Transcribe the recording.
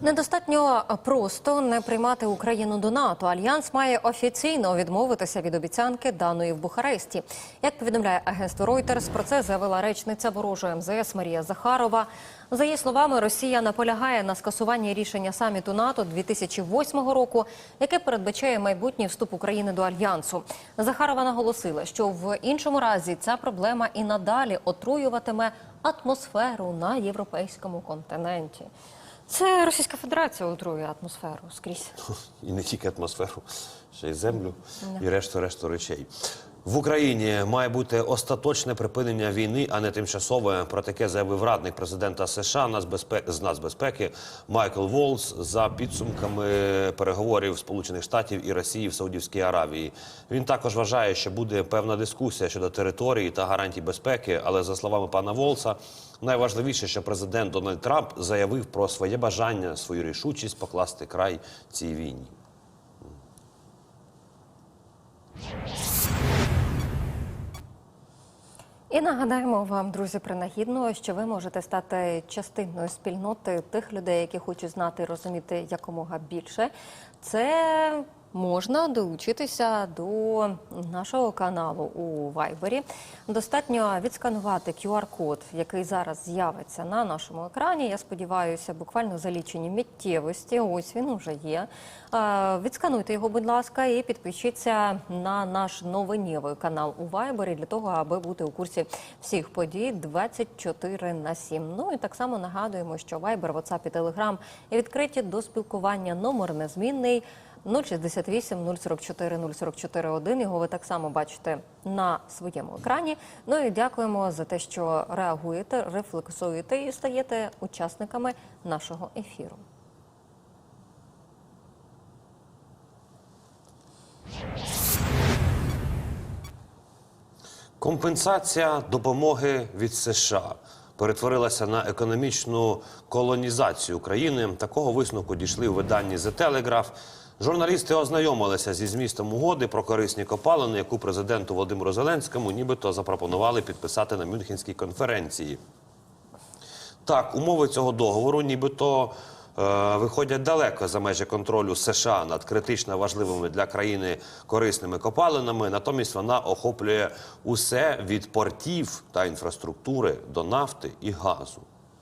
Недостатньо просто не приймати Україну до НАТО. Альянс має офіційно відмовитися від обіцянки даної в Бухаресті. Як повідомляє агентство Reuters, про це заявила речниця ворожої МЗС Марія Захарова. За її словами, Росія наполягає на скасуванні рішення саміту НАТО 2008 року, яке передбачає майбутній вступ України до альянсу. Захарова наголосила, що в іншому разі ця проблема і надалі отруюватиме атмосферу на європейському континенті. Це Російська Федерація отруює атмосферу скрізь. І не тільки атмосферу, ще й землю і решту решту речей. В Україні має бути остаточне припинення війни, а не тимчасове. Про таке заявив радник президента США нацбезпе- з нацбезпеки Майкл Волс за підсумками переговорів Сполучених Штатів і Росії в Саудівській Аравії. Він також вважає, що буде певна дискусія щодо території та гарантій безпеки. Але за словами пана Волса, найважливіше, що президент Дональд Трамп заявив про своє бажання, свою рішучість покласти край цій війні. І нагадаємо вам, друзі, принагідно, що ви можете стати частиною спільноти тих людей, які хочуть знати і розуміти якомога більше. Це можна долучитися до нашого каналу у Вайбері. Достатньо відсканувати QR-код, який зараз з'явиться на нашому екрані. Я сподіваюся, буквально за лічені миттєвості. Ось він уже є. Відскануйте його, будь ласка, і підпишіться на наш новинєвий канал у Вайбері для того, аби бути у курсі всіх подій 24 на 7. Ну і так само нагадуємо, що Вайбер, WhatsApp і Telegram відкриті до спілкування. Номер незмінний. 068 044 044 1. Його ви так само бачите на своєму екрані. Ну і дякуємо за те, що реагуєте, рефлексуєте і стаєте учасниками нашого ефіру. Компенсація допомоги від США перетворилася на економічну колонізацію України. Такого висновку дійшли у виданні The Telegraph. Журналісти ознайомилися зі змістом угоди про корисні копалини, яку президенту Володимиру Зеленському нібито запропонували підписати на Мюнхенській конференції. Так, умови цього договору нібито е, виходять далеко за межі контролю США над критично важливими для країни корисними копалинами. Натомість вона охоплює усе від портів та інфраструктури до нафти і газу.